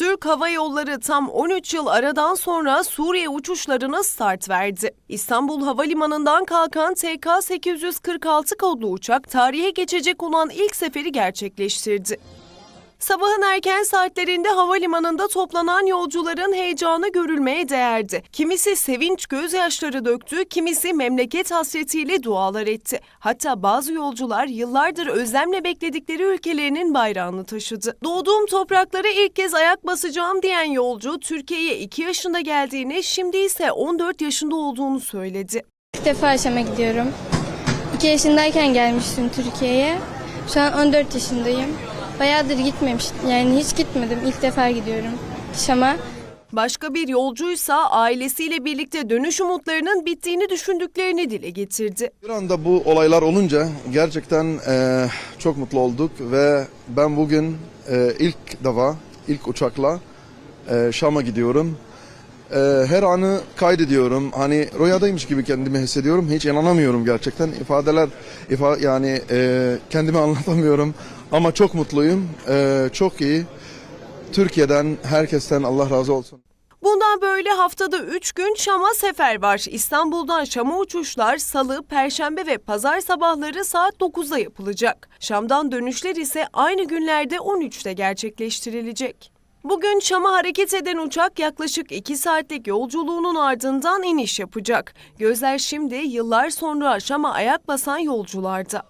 Türk Hava Yolları tam 13 yıl aradan sonra Suriye uçuşlarına start verdi. İstanbul Havalimanı'ndan kalkan TK-846 kodlu uçak tarihe geçecek olan ilk seferi gerçekleştirdi. Sabahın erken saatlerinde havalimanında toplanan yolcuların heyecanı görülmeye değerdi. Kimisi sevinç gözyaşları döktü, kimisi memleket hasretiyle dualar etti. Hatta bazı yolcular yıllardır özlemle bekledikleri ülkelerinin bayrağını taşıdı. Doğduğum topraklara ilk kez ayak basacağım diyen yolcu Türkiye'ye 2 yaşında geldiğini, şimdi ise 14 yaşında olduğunu söyledi. İlk defa Şam'a gidiyorum. 2 yaşındayken gelmiştim Türkiye'ye. Şu an 14 yaşındayım. Bayağıdır gitmemiştim. Yani hiç gitmedim. İlk defa gidiyorum Şam'a. Başka bir yolcuysa ailesiyle birlikte dönüş umutlarının bittiğini düşündüklerini dile getirdi. Bir anda bu olaylar olunca gerçekten e, çok mutlu olduk ve ben bugün e, ilk defa ilk uçakla e, Şam'a gidiyorum. E, her anı kaydediyorum. Hani rüyadaymış gibi kendimi hissediyorum. Hiç inanamıyorum gerçekten. İfadeler ifa yani e, kendimi anlatamıyorum ama çok mutluyum. E, çok iyi. Türkiye'den herkesten Allah razı olsun. Bundan böyle haftada 3 gün Şam'a sefer var. İstanbul'dan Şam'a uçuşlar salı, perşembe ve pazar sabahları saat 9'da yapılacak. Şam'dan dönüşler ise aynı günlerde 13'te gerçekleştirilecek. Bugün Şam'a hareket eden uçak yaklaşık 2 saatlik yolculuğunun ardından iniş yapacak. Gözler şimdi yıllar sonra Şam'a ayak basan yolcularda.